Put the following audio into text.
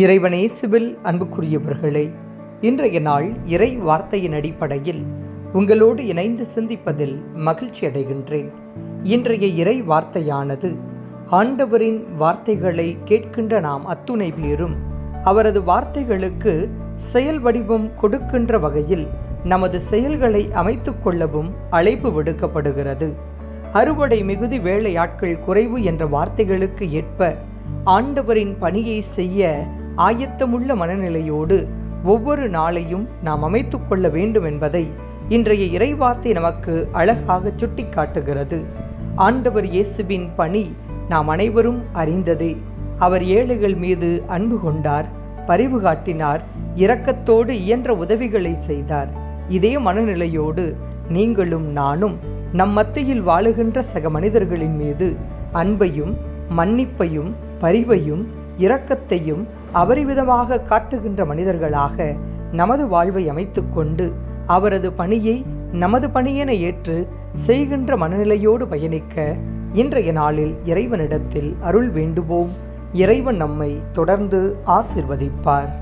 இறைவனேசுவில் அன்புக்குரியவர்களே இன்றைய நாள் இறை வார்த்தையின் அடிப்படையில் உங்களோடு இணைந்து சிந்திப்பதில் மகிழ்ச்சி அடைகின்றேன். இன்றைய இறை வார்த்தையானது ஆண்டவரின் வார்த்தைகளை கேட்கின்ற நாம் அத்துணை பேரும் அவரது வார்த்தைகளுக்கு செயல் வடிவம் கொடுக்கின்ற வகையில் நமது செயல்களை அமைத்து கொள்ளவும் அழைப்பு விடுக்கப்படுகிறது. அறுவடை மிகுதி வேலையாட்கள் குறைவு என்ற வார்த்தைகளுக்கு ஏற்ப ஆண்டவரின் பணியை செய்ய ஆயத்தமுள்ள மனநிலையோடு ஒவ்வொரு நாளையும் நாம் அமைத்து கொள்ள வேண்டும் என்பதை இன்றைய இறைவார்த்தை நமக்கு அழகாக சுட்டிக்காட்டுகிறது. ஆண்டவர் இயேசுவின் பணி நாம் அனைவரும் அறிந்ததே. அவர் ஏழைகள் மீது அன்பு கொண்டார் பரிவு காட்டினார் இரக்கத்தோடு இயன்ற உதவிகளை செய்தார். இதே மனநிலையோடு நீங்களும் நானும் நம் மத்தியில் வாழுகின்ற சக மனிதர்களின் மீது அன்பையும் மன்னிப்பையும் பரிவையும் இரக்கத்தையும் அபரிவிதமாக காட்டுகின்ற மனிதர்களாக நமது வாழ்வை அமைத்துக்கொண்டு அவரது பணியை நமது பணியென ஏற்று செய்கின்ற மனநிலையோடு பயணிக்க இன்றைய நாளில் இறைவனிடத்தில் அருள் வேண்டுவோம். இறைவன் நம்மை தொடர்ந்து ஆசிர்வதிப்பார்.